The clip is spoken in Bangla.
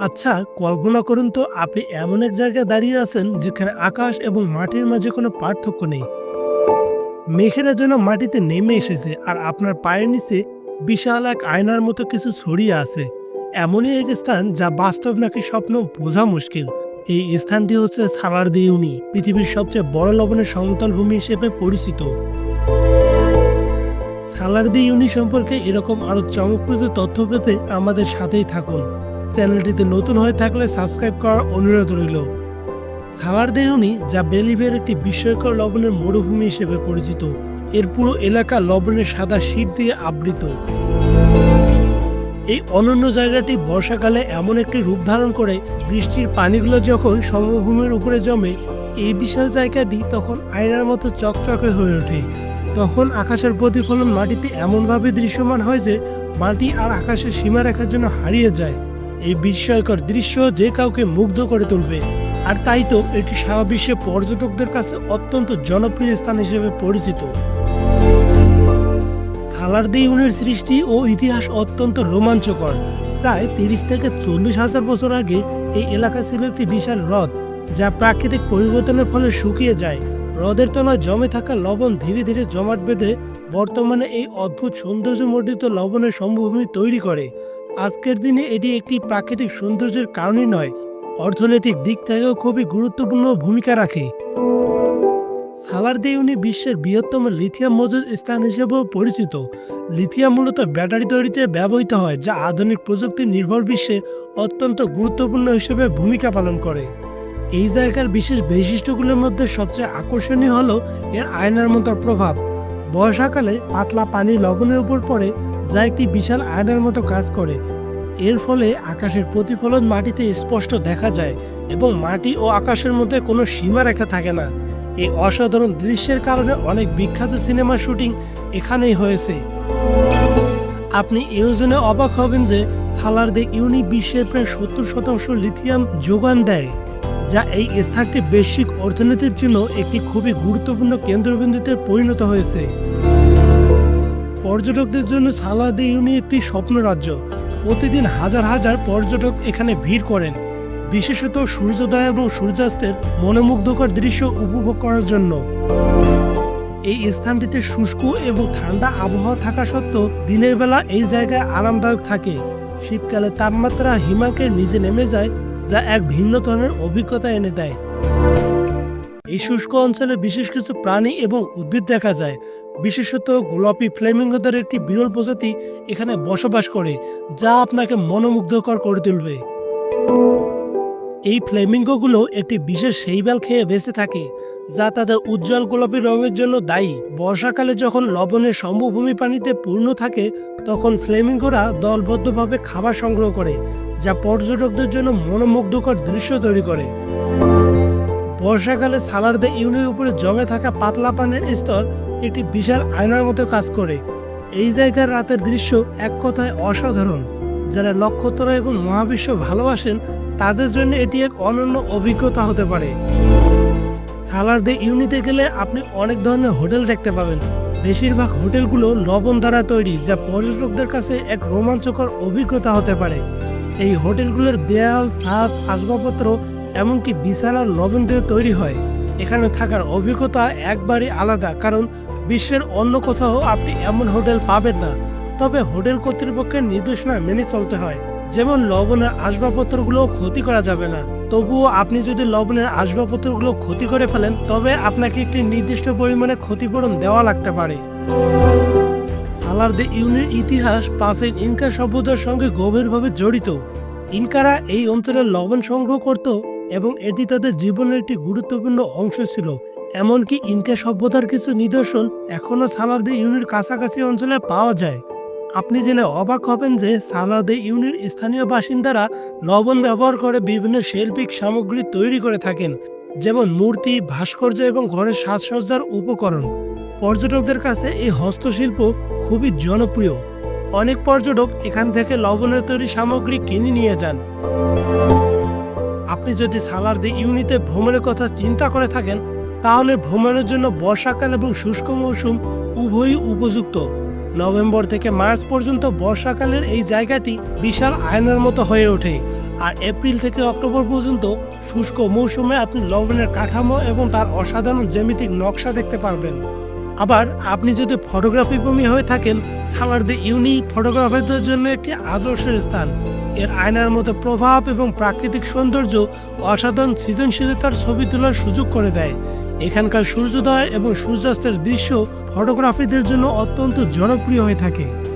আচ্ছা কল্পনা করুন তো আপনি এমন এক জায়গায় দাঁড়িয়ে আছেন যেখানে আকাশ এবং মাটির মাঝে কোনো পার্থক্য নেই। মেঘেরা যেন মাটিতে নেমে এসেছে আর আপনার পায়ের নিচে বিশাল এক আয়নার মতো কিছু ছড়িয়ে আছে। এমনই এক স্থান যা বাস্তব নাকি স্বপ্ন বোঝা মুশকিল। এই স্থানটি হচ্ছে সালারদি ইউনি, পৃথিবীর সবচেয়ে বড় লবণের সমতল ভূমি হিসেবে পরিচিত। সালারদি ইউনি সম্পর্কে এরকম আরও চমকপ্রদ তথ্য পেতে আমাদের সাথেই থাকুন। চ্যানেলটিতে নতুন হয়ে থাকলে সাবস্ক্রাইব করার অনুরোধ রইল। সালার দেহনি যা বেলিভের একটি বিস্ময়কর লবণের মরুভূমি হিসেবে পরিচিত। এর পুরো এলাকা লবণের সাদা শীত দিয়ে আবৃত। এই অনন্য জায়গাটি বর্ষাকালে এমন একটি রূপ ধারণ করে, বৃষ্টির পানিগুলো যখন সমভূমির উপরে জমে, এই বিশাল জায়গাটি তখন আয়নার মতো চকচকে হয়ে ওঠে। তখন আকাশের প্রতিফলন মাটিতে এমনভাবে দৃশ্যমান হয় যে মাটি আর আকাশের সীমারেখার জন্য হারিয়ে যায়। এই বিস্ময়কর দৃশ্য যে কাউকে মুগ্ধ করে তুলবে। আর তাই তো এটি সারা বিশ্বে পর্যটকদের কাছে অত্যন্ত জনপ্রিয় স্থান হিসেবে পরিচিত। সালারদি ইউনের সৃষ্টি ও ইতিহাস অত্যন্ত রোমাঞ্চকর। প্রায় তিরিশ থেকে চল্লিশ হাজার বছর আগে এই এলাকা ছিল একটি বিশাল হ্রদ, যা প্রাকৃতিক পরিবর্তনের ফলে শুকিয়ে যায়। হ্রদের তলায় জমে থাকা লবণ ধীরে ধীরে জমাট বেঁধে বর্তমানে এই অদ্ভুত সৌন্দর্যমণ্ডিত লবণের সমভূমি তৈরি করে। আজকের দিনে এটি একটি প্রাকৃতিক সৌন্দর্যের কারণই নয়, অর্থনৈতিক দিক থেকেও খুবই গুরুত্বপূর্ণ ভূমিকা রাখে। সালারদেউনি বিশ্বের বৃহত্তম লিথিয়াম মজুদ স্থান হিসেবেও পরিচিত। লিথিয়াম মূলত ব্যাটারি তৈরিতে ব্যবহৃত হয়, যা আধুনিক প্রযুক্তি নির্ভর বিশ্বে অত্যন্ত গুরুত্বপূর্ণ হিসেবে ভূমিকা পালন করে। এই জায়গার বিশেষ বৈশিষ্ট্যগুলোর মধ্যে সবচেয়ে আকর্ষণীয় হলো এর আয়নার মতো প্রভাব। বর্ষাকালে পাতলা পানি লবণের উপর পড়ে যা একটি বিশাল আয়নার মতো কাজ করে। এর ফলে আকাশের প্রতিফলন মাটিতে স্পষ্ট দেখা যায় এবং মাটি ও আকাশের মধ্যে কোনো সীমা রেখা থাকে না। এই অসাধারণ দৃশ্যের কারণে অনেক বিখ্যাত সিনেমা শুটিং এখানেই হয়েছে। আপনি এও জেনে অবাক হবেন যে সালার দে ইউনি বিশ্বের প্রায় সত্তর শতাংশ লিথিয়াম যোগান দেয়। যা এই স্থানটি বৈশ্বিক অর্থনীতির জন্য একটি খুবই গুরুত্বপূর্ণ কেন্দ্রবিন্দুতে পরিণত হয়েছে। পর্যটকদের জন্য সালাদি ইউনি একটি স্বপ্ন রাজ্য প্রতিদিন হাজার হাজার পর্যটক এখানে ভিড় করেন। বিশেষত সূর্যোদয় এবং সূর্যাস্তের মনোমুগ্ধকর দৃশ্য উপভোগ করার জন্য। এই স্থানটিতে শুষ্ক এবং ঠান্ডা আবহাওয়া থাকা সত্ত্বেও দিনের বেলা এই জায়গায় আরামদায়ক থাকে। শীতকালে তাপমাত্রা হিমাঙ্কের নিচে নেমে যায় যা এক ভিন্ন ধরনের অভিজ্ঞতা এনে দেয়। এই শুষ্ক অঞ্চলে বিশেষ কিছু প্রাণী এবং উদ্ভিদ দেখা যায়। বিশেষত গোলাপি ফ্লেমিঙ্গোদের একটি বিরল প্রজাতি এখানে বসবাস করে, যা আপনাকে মনোমুগ্ধকর করে তুলবে। এই ফ্লেমিঙ্গোগুলো একটি বিশেষ সেইবাল খেয়ে বেঁচে থাকে, যা তাদের উজ্জ্বল গোলাপি রঙের জন্য দায়ী। বর্ষাকালে যখন লবণের সমভূমি পানিতে পূর্ণ থাকে, তখন ফ্লেমিঙ্গোরা দলবদ্ধভাবে খাবার সংগ্রহ করে, যা পর্যটকদের জন্য মনোমুগ্ধকর দৃশ্য তৈরি করে। বর্ষাকালে সালারদে ইউনির উপরে জমে থাকা পাতলা পানের স্তর একটি বিশাল আয়নার মতো কাজ করে। এই জায়গার রাতের দৃশ্য এক কথায় অসাধারণ। যারা নক্ষত্র এবং মহাবিশ্ব ভালোবাসেন, তাদের জন্য এটি এক অনন্য অভিজ্ঞতা হতে পারে। সালার দে ইউনিতে গেলে আপনি অনেক ধরনের হোটেল দেখতে পাবেন। বেশিরভাগ হোটেলগুলো লবণ দ্বারা তৈরি, যা পর্যটকদের কাছে এক রোমাঞ্চকর অভিজ্ঞতা হতে পারে। এই হোটেলগুলোর দেয়াল, ছাদ, আসবাবপত্র, এমনকি বিছানা, লবণ দিয়ে তৈরি হয়। এখানে থাকার অভিজ্ঞতা একবারই আলাদা, কারণ বিশ্বের অন্য কোথাও আপনি এমন হোটেল পাবেন না। তবে হোটেল কর্তৃপক্ষের নির্দেশনা মেনে চলতে হয়। যেমন লবণের আসবাবপত্রগুলো ক্ষতি করা যাবে না। তবুও আপনি যদি লবণের আসবাবপত্রগুলো ক্ষতি করে ফেলেন, তবে আপনাকে একটি নির্দিষ্ট পরিমাণে ক্ষতিপূরণ দেওয়া লাগতে পারে। সালার দে ইউনের ইতিহাস প্রাচীন ইনকা সভ্যতার সঙ্গে গভীরভাবে জড়িত। ইনকারা এই অঞ্চলে লবণ সংগ্রহ করত এবং এটি তাদের জীবনের একটি গুরুত্বপূর্ণ অংশ ছিল। এমনকি ইনকা সভ্যতার কিছু নিদর্শন এখনও সালারদে ইউনির কাছাকাছি অঞ্চলে পাওয়া যায়। আপনি জেনে অবাক হবেন যে সালাদে ইউনির স্থানীয় বাসিন্দারা লবণ ব্যবহার করে বিভিন্ন শৈল্পিক সামগ্রী তৈরি করে থাকেন, যেমন মূর্তি, ভাস্কর্য এবং ঘরের সাজসজ্জার উপকরণ। পর্যটকদের কাছে এই হস্তশিল্প খুবই জনপ্রিয়। অনেক পর্যটক এখান থেকে লবণের তৈরি সামগ্রী কিনে নিয়ে যান। আপনি যদি সালারদে ইউনিতে ভ্রমণের কথা চিন্তা করে থাকেন, তাহলে ভ্রমণের জন্য বর্ষাকাল এবং শুষ্ক মৌসুম উভয়ই উপযুক্ত। নভেম্বর থেকে মার্চ পর্যন্ত বর্ষাকালের এই জায়গাটি বিশাল আয়নার মতো হয়ে ওঠে। আর এপ্রিল থেকে অক্টোবর পর্যন্ত শুষ্ক মৌসুমে আপনি লবণের কাঠামো এবং তার অসাধারণ জ্যামিতিক নকশা দেখতে পারবেন। আবার আপনি যদি ফটোগ্রাফি প্রেমী হয়ে থাকেন, সামার দ্য ইউনিক ফটোগ্রাফারদের জন্য একটি আদর্শের স্থান। এর আয়নার মতো প্রভাব এবং প্রাকৃতিক সৌন্দর্য অসাধারণ সৃজনশীলতার ছবি তোলার সুযোগ করে দেয়। এখানকার সূর্যোদয় এবং সূর্যাস্তের দৃশ্য ফটোগ্রাফিদের জন্য অত্যন্ত জনপ্রিয় হয়ে থাকে।